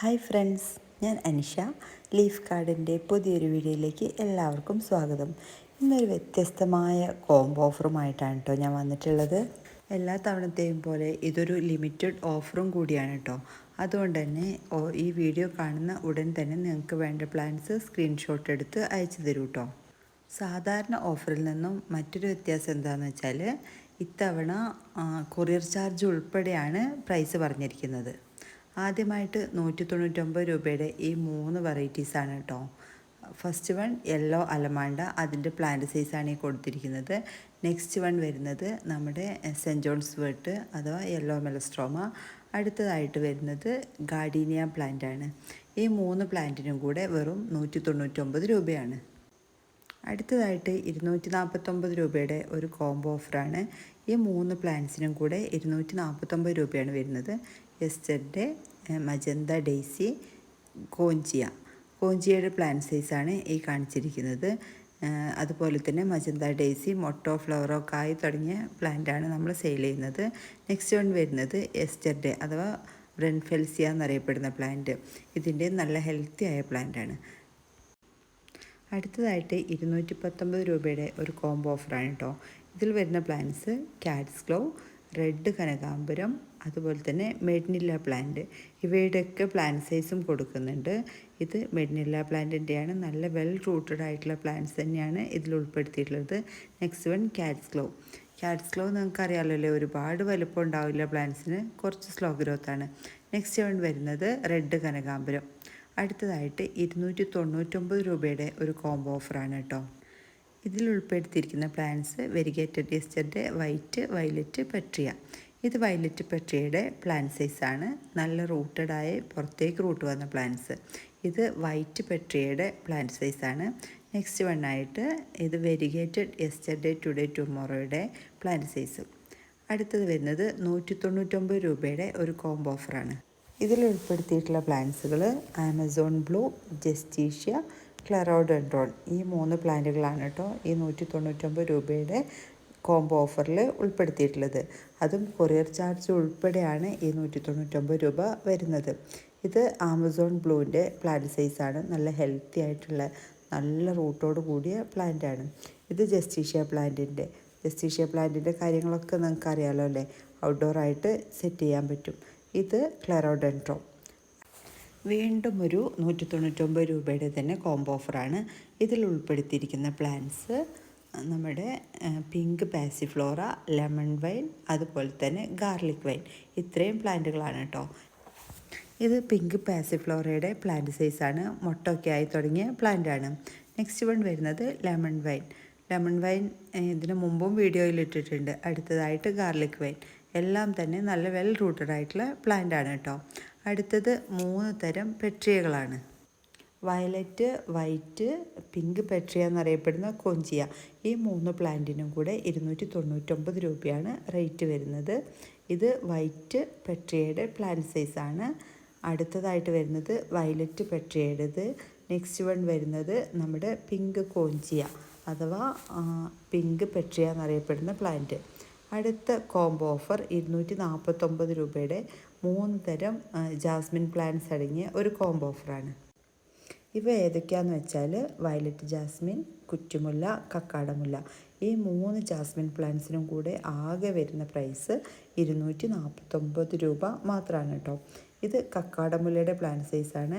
Hi friends ഞാൻ Anisha leaf കാർഡിന്റെ പുതിയൊരു വീഡിയോയിലേക്ക് എല്ലാവർക്കും സ്വാഗതം. ഇന്നൊരു വ്യത്യസ്തമായ കോംബോ ഓഫറുമായിട്ടാണ് കേട്ടോ ഞാൻ വന്നിട്ടുള്ളത്. എല്ലാ തവണത്തെയും പോലെ ഇതൊരു ലിമിറ്റഡ് ഓഫറും കൂടിയാണ് കേട്ടോ അതുകൊണ്ട് തന്നെ ഈ വീഡിയോ കാണുന്ന ഉടൻ തന്നെ നിങ്ങൾക്ക് വേണ്ട പ്ലാൻസ് സ്ക്രീൻഷോട്ട് എടുത്ത് അയച്ചു തരൂ കേട്ടോ സാധാരണ ഓഫറിൽ നിന്നും മറ്റൊരു വ്യത്യാസം എന്താണെന്ന് വെച്ചാൽ ഇത്തവണ കൊറിയർ ചാർജ് ഉൾപ്പെടെയാണ് പ്രൈസ് പറഞ്ഞിരിക്കുന്നത്. ആദ്യമായിട്ട് നൂറ്റി തൊണ്ണൂറ്റൊമ്പത് രൂപയുടെ ഈ മൂന്ന് വെറൈറ്റീസാണ് കേട്ടോ ഫസ്റ്റ് വൺ യെല്ലോ അലമാണ്ട അതിന്റെ പ്ലാന്റ് സൈസാണ് ഈ കൊടുത്തിരിക്കുന്നത്. നെക്സ്റ്റ് വൺ വരുന്നത് നമ്മുടെ സെന്റ് ജോൺസ് വേർട്ട് അഥവാ യെല്ലോ മെലസ്ട്രോമ അടുത്തതായിട്ട് വരുന്നത് ഗാർഡീനിയ പ്ലാന്റ് ആണ്. ഈ മൂന്ന് പ്ലാന്റിനും കൂടെ വെറും നൂറ്റി തൊണ്ണൂറ്റൊമ്പത് രൂപയാണ്. അടുത്തതായിട്ട് ഇരുന്നൂറ്റി നാൽപ്പത്തൊമ്പത് രൂപയുടെ ഒരു കോംബോ ഓഫറാണ് ഈ മൂന്ന് പ്ലാന്റ്സിനും കൂടെ ഇരുന്നൂറ്റി നാൽപ്പത്തൊമ്പത് രൂപയാണ് വരുന്നത്. എസ്റ്ററിന്റെ മജന്ത ഡെയ്സി കോഞ്ചിയ. കോഞ്ചിയയുടെ പ്ലാന്റ് സൈസാണ് ഈ കാണിച്ചിരിക്കുന്നത്. അതുപോലെ തന്നെ മജന്ത ഡെയ്സി മൊട്ടോ ഫ്ലവറോ കായ് തുടങ്ങിയ പ്ലാന്റാണ് നമ്മൾ സെയിൽ ചെയ്യുന്നത്. നെക്സ്റ്റ് വൺ വരുന്നത് എസ്റ്റർഡേ അഥവാ ബ്രെൻഫെൽസിയ എന്നറിയപ്പെടുന്ന പ്ലാന്റ് ഇതിന്റെ നല്ല ഹെൽത്തി ആയ പ്ലാന്റാണ് അടുത്തതായിട്ട് ഇരുന്നൂറ്റി പത്തൊമ്പത് രൂപയുടെ ഒരു കോംബോ ഓഫറാണ് കേട്ടോ ഇതിൽ വരുന്ന പ്ലാന്റ്സ് കാറ്റ്സ് ഗ്ലോ റെഡ് കനകാംബരം അതുപോലെ തന്നെ മെഡ്നില്ല പ്ലാന്റ്. ഇവയുടെയൊക്കെ പ്ലാന്റ് സൈസും കൊടുക്കുന്നുണ്ട്. ഇത് മെഡ്നില്ല പ്ലാന്റിന്റെയാണ് നല്ല വെൽ റൂട്ടഡ് ആയിട്ടുള്ള പ്ലാന്റ്സ് തന്നെയാണ് ഇതിൽ ഉൾപ്പെടുത്തിയിട്ടുള്ളത്. Next one cats glow cats glow നിങ്ങൾക്ക് അറിയാമല്ലോ ഒരുപാട് വലുപ്പം ഉണ്ടാവില്ല പ്ലാന്റ്സിന് കുറച്ച് സ്ലോ ഗ്രോത്ത് ആണ്. നെക്സ്റ്റ് വൺ വരുന്നത് റെഡ് കനകാംബരം അടുത്തതായിട്ട് ഇരുന്നൂറ്റി തൊണ്ണൂറ്റൊമ്പത് രൂപയുടെ ഒരു കോംബോ ഓഫറാണ് കേട്ടോ. ഇതിൽ ഉൾപ്പെടുത്തിയിരിക്കുന്ന പ്ലാന്റ്സ് വെരിഗേറ്റഡ് ഡിസ്റ്റഡ് വൈറ്റ് വയലറ്റ് പെട്രിയ ഇത് വയലറ്റ് പെട്ടിയുടെ പ്ലാന്റ് സൈസാണ് നല്ല റൂട്ടഡായി പുറത്തേക്ക് റൂട്ട് വന്ന പ്ലാന്റ്സ് ഇത് വൈറ്റ് പെട്രിയുടെ പ്ലാന്റ് സൈസാണ് നെക്സ്റ്റ് വൺ ആയിട്ട് ഇത് വെരിഗേറ്റഡ് യെസ്റ്റർഡേ ടുഡേ ടുമോറോയുടെ പ്ലാന്റ് സൈസ് അടുത്തത് വരുന്നത് നൂറ്റി തൊണ്ണൂറ്റൊമ്പത് രൂപയുടെ ഒരു കോംബോ ഓഫറാണ് ഇതിൽ ഉൾപ്പെടുത്തിയിട്ടുള്ള പ്ലാന്റ്സുകൾ ആമസോൺ ബ്ലൂ ജസ്റ്റീഷ്യ ക്ലറോഡൻഡ്രോൺ. ഈ മൂന്ന് പ്ലാന്റുകളാണ് കേട്ടോ ഈ നൂറ്റി തൊണ്ണൂറ്റൊമ്പത് രൂപയുടെ കോംബോ ഓഫറിൽ ഉൾപ്പെടുത്തിയിട്ടുള്ളത്. അതും കൊറിയർ ചാർജ് ഉൾപ്പെടെയാണ് ഈ നൂറ്റി തൊണ്ണൂറ്റൊമ്പത് രൂപ വരുന്നത്. ഇത് ആമസോൺ ബ്ലൂവിന്റെ പ്ലാന്റ് സൈസാണ് നല്ല ഹെൽത്തി ആയിട്ടുള്ള നല്ല റൂട്ടോട് കൂടിയ പ്ലാന്റാണ് ഇത് ജസ്റ്റീഷ്യ പ്ലാന്റിന്റെ ജസ്റ്റീഷ്യ പ്ലാന്റിന്റെ കാര്യങ്ങളൊക്കെ നിങ്ങൾക്ക് അറിയാമല്ലോ അല്ലേ? ഔട്ട്ഡോർ ആയിട്ട് സെറ്റ് ചെയ്യാൻ പറ്റും. ഇത് ക്ലറോഡൻട്രോ വീണ്ടും ഒരു നൂറ്റി തൊണ്ണൂറ്റൊമ്പത് രൂപയുടെ തന്നെ കോംബോ ഓഫറാണ് ഇതിൽ ഉൾപ്പെടുത്തിയിരിക്കുന്ന പ്ലാന്റ്സ് നമ്മുടെ പിങ്ക് പാസിഫ്ലോറ ലെമൺ വൈൻ അതുപോലെ തന്നെ ഗാർലിക് വൈൻ. ഇത്രയും പ്ലാന്റുകളാണ് കേട്ടോ. ഇത് പിങ്ക് പാസിഫ്ലോറയുടെ പ്ലാന്റ് സൈസാണ് മുട്ടൊക്കെ ആയി തുടങ്ങിയ പ്ലാന്റാണ് നെക്സ്റ്റ് വൺ വരുന്നത് ലെമൺ വൈൻ. ലെമൺ വൈൻ ഇതിന് മുമ്പും വീഡിയോയിൽ ഇട്ടിട്ടുണ്ട്. അടുത്തതായിട്ട് ഗാർലിക് വൈൻ. എല്ലാം തന്നെ നല്ല വെൽ റൂട്ടഡ് ആയിട്ടുള്ള പ്ലാന്റ് ആണ് കേട്ടോ. അടുത്തത് മൂന്ന് തരം പെട്രിയകളാണ്. വയലറ്റ് വൈറ്റ് പിങ്ക് പെട്രിയ എന്നറിയപ്പെടുന്ന കൊഞ്ചിയ. ഈ മൂന്ന് പ്ലാന്റിനും കൂടെ ഇരുന്നൂറ്റി തൊണ്ണൂറ്റൊമ്പത് രൂപയാണ് റേറ്റ് വരുന്നത്. ഇത് വൈറ്റ് പെട്രിയയുടെ പ്ലാന്റ് സൈസാണ് അടുത്തതായിട്ട് വരുന്നത് വയലറ്റ് പെട്രിയയുടേത്. നെക്സ്റ്റ് വൺ വരുന്നത് നമ്മുടെ പിങ്ക് കോഞ്ചിയ അഥവാ പിങ്ക് പെട്രിയ എന്നറിയപ്പെടുന്ന പ്ലാന്റ്. അടുത്ത കോംബോ ഓഫർ ഇരുന്നൂറ്റി നാൽപ്പത്തൊമ്പത് രൂപയുടെ മൂന്ന് തരം ജാസ്മിൻ പ്ലാന്റ്സ് അടങ്ങിയ ഒരു കോംബോ ഓഫറാണ്. ഇവ ഏതൊക്കെയാന്ന് വെച്ചാൽ വയലറ്റ് ജാസ്മിൻ കുറ്റുമുല്ല കക്കാടമുല്ല. ഈ മൂന്ന് ജാസ്മിൻ പ്ലാന്റ്സിനും കൂടെ ആകെ വരുന്ന പ്രൈസ് ഇരുന്നൂറ്റി നാൽപ്പത്തൊമ്പത് രൂപ മാത്രമാണ് കേട്ടോ. ഇത് കക്കാടമുല്ലയുടെ പ്ലാന്റ് സൈസാണ്.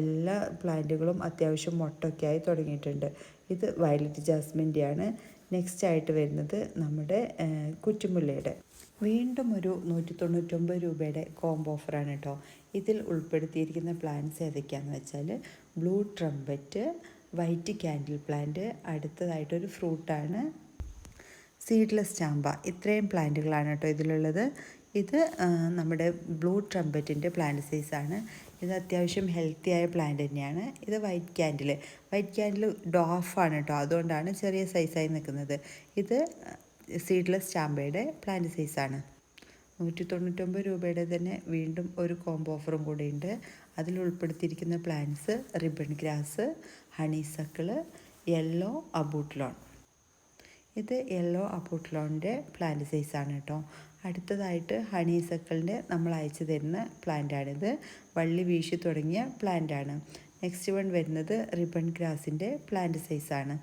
എല്ലാ പ്ലാന്റുകളും അത്യാവശ്യം മൊട്ടൊക്കെ ആയി തുടങ്ങിയിട്ടുണ്ട്. ഇത് വയലറ്റ് ജാസ്മിന്റെയാണ് നെക്സ്റ്റ് ആയിട്ട് വരുന്നത് നമ്മുടെ കുറ്റുമുല്ലയുടെ. വീണ്ടും ഒരു നൂറ്റി തൊണ്ണൂറ്റൊമ്പത് രൂപയുടെ കോംബോ ഓഫറാണ് കേട്ടോ ഇതിൽ ഉൾപ്പെടുത്തിയിരിക്കുന്ന പ്ലാന്റ്സ് ഏതൊക്കെയാണെന്ന് വെച്ചാൽ blue trumpet white candle plant അടുത്തതായിട്ടൊരു ഫ്രൂട്ടാണ് സീഡ്ലെസ് ചാമ്പ ഇത്രയും പ്ലാന്റുകളാണ് കേട്ടോ ഇതിലുള്ളത്. ഇത് നമ്മുടെ ബ്ലൂ ട്രംപറ്റിന്റെ പ്ലാന്റ് സൈസാണ് ഇത് അത്യാവശ്യം ഹെൽത്തി ആയ പ്ലാന്റ് തന്നെയാണ്. ഇത് വൈറ്റ് ക്യാൻഡിൽ വൈറ്റ് ക്യാൻഡിൽ ഡോഫാണ് കേട്ടോ അതുകൊണ്ടാണ് ചെറിയ സൈസായി നിൽക്കുന്നത്. ഇത് സീഡ്ലെസ് ചാമ്പയുടെ പ്ലാന്റ് സൈസാണ് നൂറ്റി തൊണ്ണൂറ്റൊമ്പത് രൂപയുടെ തന്നെ വീണ്ടും ഒരു കോംബോ ഓഫറും കൂടിയുണ്ട് അതിൽ ഉൾപ്പെടുത്തിയിരിക്കുന്ന plants ribbon grass honeysuckle yellow abutilon ഇത് യെല്ലോ അബൂട്ട്ലോണിന്റെ പ്ലാന്റ് സൈസാണ് കേട്ടോ. അടുത്തതായിട്ട് ഹണി സക്കിളിന്റെ നമ്മൾ അയച്ചു തരുന്ന പ്ലാന്റാണിത് വള്ളി വീശി തുടങ്ങിയ പ്ലാന്റാണ് നെക്സ്റ്റ് വൺ വരുന്നത് റിബൺ ഗ്രാസിന്റെ പ്ലാന്റ് സൈസാണ്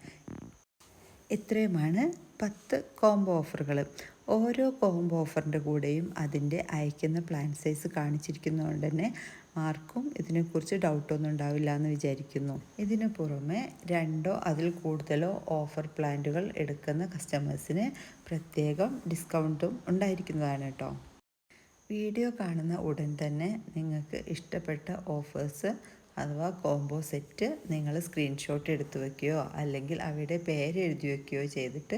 ഇത്രയുമാണ് പത്ത് കോംബോ ഓഫറുകൾ ഓരോ കോംബോ ഓഫറിന്റെ കൂടെയും അതിന്റെ അയക്കുന്ന പ്ലാൻ സൈസ് കാണിച്ചിരിക്കുന്നതുകൊണ്ട് തന്നെ ആർക്കും ഇതിനെക്കുറിച്ച് ഡൗട്ടൊന്നും ഉണ്ടാവില്ല എന്ന് വിചാരിക്കുന്നു. ഇതിന് പുറമെ രണ്ടോ അതിൽ കൂടുതലോ ഓഫർ പ്ലാന്റുകൾ എടുക്കുന്ന കസ്റ്റമേഴ്സിന് പ്രത്യേകം ഡിസ്കൗണ്ടും ഉണ്ടായിരിക്കുന്നതാണ് കേട്ടോ. വീഡിയോ കാണുന്ന ഉടൻ തന്നെ നിങ്ങൾക്ക് ഇഷ്ടപ്പെട്ട ഓഫേഴ്സ് അഥവാ കോംബോ സെറ്റ് നിങ്ങൾ സ്ക്രീൻഷോട്ട് എടുത്തു വയ്ക്കുകയോ അല്ലെങ്കിൽ അവയുടെ പേര് എഴുതി വയ്ക്കുകയോ ചെയ്തിട്ട്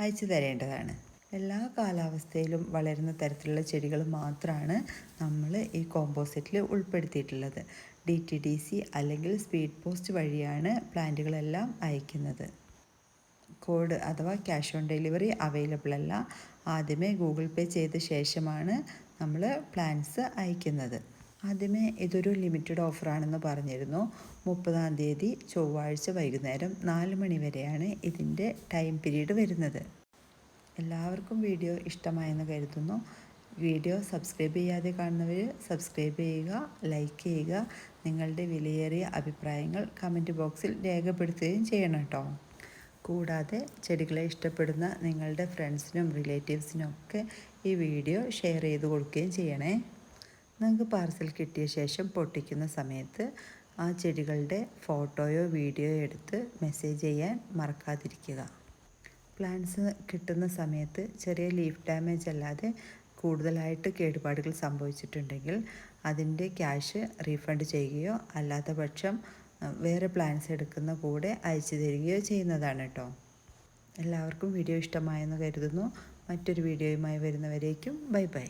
അയച്ചു തരേണ്ടതാണ്. എല്ലാ കാലാവസ്ഥയിലും വളരുന്ന തരത്തിലുള്ള ചെടികൾ മാത്രമാണ് നമ്മൾ ഈ കോംബോ സെറ്റിൽ ഉൾപ്പെടുത്തിയിട്ടുള്ളത്. ഡി ടി ഡി സി അല്ലെങ്കിൽ സ്പീഡ് പോസ്റ്റ് വഴിയാണ് പ്ലാന്റുകളെല്ലാം അയക്കുന്നത്. കോഡ് അഥവാ ക്യാഷ് ഓൺ ഡെലിവറി അവൈലബിൾ അല്ല. ആദ്യമേ ഗൂഗിൾ പേ ചെയ്ത ശേഷമാണ് നമ്മൾ പ്ലാൻസ് അയക്കുന്നത്. ആദ്യമേ ഇതൊരു ലിമിറ്റഡ് ഓഫറാണെന്ന് പറഞ്ഞിരുന്നു. മുപ്പതാം തീയതി ചൊവ്വാഴ്ച വൈകുന്നേരം നാല് മണി വരെയാണ് ഇതിന്റെ ടൈം പീരീഡ് വരുന്നത്. എല്ലാവർക്കും വീഡിയോ ഇഷ്ടമായെന്ന് കരുതുന്നു. വീഡിയോ സബ്സ്ക്രൈബ് ചെയ്യാതെ കാണുന്നവർ സബ്സ്ക്രൈബ് ചെയ്യുക ലൈക്ക് ചെയ്യുക. നിങ്ങളുടെ വിലയേറിയ അഭിപ്രായങ്ങൾ കമന്റ് ബോക്സിൽ രേഖപ്പെടുത്തുകയും ചെയ്യണം കേട്ടോ. കൂടാതെ ചെടികളെ ഇഷ്ടപ്പെടുന്ന നിങ്ങളുടെ ഫ്രണ്ട്സിനും റിലേറ്റീവ്സിനും ഒക്കെ ഈ വീഡിയോ ഷെയർ ചെയ്ത് കൊടുക്കുകയും ചെയ്യണേ. നിങ്ങൾക്ക് പാർസൽ കിട്ടിയ ശേഷം പൊട്ടിക്കുന്ന സമയത്ത് ആ ചെടികളുടെ ഫോട്ടോയോ വീഡിയോയോ എടുത്ത് മെസ്സേജ് ചെയ്യാൻ മറക്കാതിരിക്കുക. പ്ലാന്റ്സ് കിട്ടുന്ന സമയത്ത് ചെറിയ ലീഫ് ഡാമേജ് അല്ലാതെ കൂടുതലായിട്ട് കേടുപാടുകൾ സംഭവിച്ചിട്ടുണ്ടെങ്കിൽ അതിന്റെ ക്യാഷ് റീഫണ്ട് ചെയ്യുകയോ അല്ലാത്ത പക്ഷം വേറെ പ്ലാന്റ്സ് എടുക്കുന്ന കൂടെ അയച്ചു തരികയോ ചെയ്യുന്നതാണ് കേട്ടോ എല്ലാവർക്കും വീഡിയോ ഇഷ്ടമായെന്ന് കരുതുന്നു. മറ്റൊരു വീഡിയോയുമായി വരുന്നവരേക്കും ബൈ ബൈ.